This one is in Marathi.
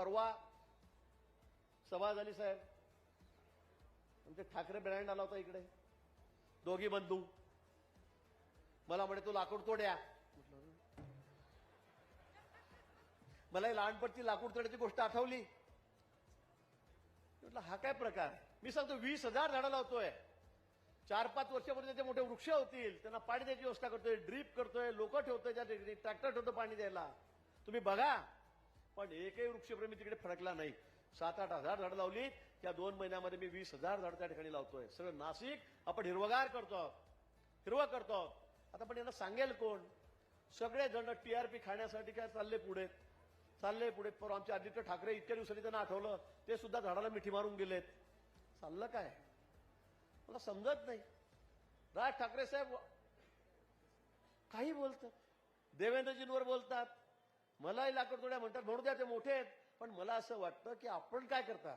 परवा सभा झाली साहेब. आमचे ठाकरे ब्रँड आला होता इकडे. दोघी बंधू. मला म्हणे तू लाकूड तोड्या मला लहानपणची लाकूड तोड्याची गोष्ट आठवली. म्हटलं हा काय प्रकार मी सांगतो वीस हजार झाडं लावतोय चार पाच वर्षापर्यंत ते मोठे वृक्ष होतील. त्यांना पाणी द्यायची व्यवस्था करतोय ड्रीप करतोय लोक ठेवतोय त्या ठिकाणी ट्रॅक्टर ठेवतो पाणी द्यायला. तुम्ही बघा पण एकही वृक्षप्रेमी तिकडे फडकला नाही. सात आठ हजार झाडं लावली. त्या दोन महिन्यामध्ये मी वीस हजार झाड त्या ठिकाणी लावतोय. सगळं नाशिक आपण हिरवगार करतो. हिरवं करतो. आता पण यांना सांगेल कोण? सगळे जण टीआरपी खाण्यासाठी काय चालले पुढे? चालले पुढे. पर आमचे आदित्य ठाकरे इतक्या दिवसांनी त्यांना आठवलं. ते सुद्धा झाडाला मिठी मारून गेलेत. चाललं काय? मला समजत नाही. राज ठाकरे साहेब काही बोलतात. देवेंद्रजींवर बोलतात. मलाही लाकडतोड्या म्हणतात म्हणू द्या ते मोठे आहेत. पण मला असं वाटतं की आपण काय करता?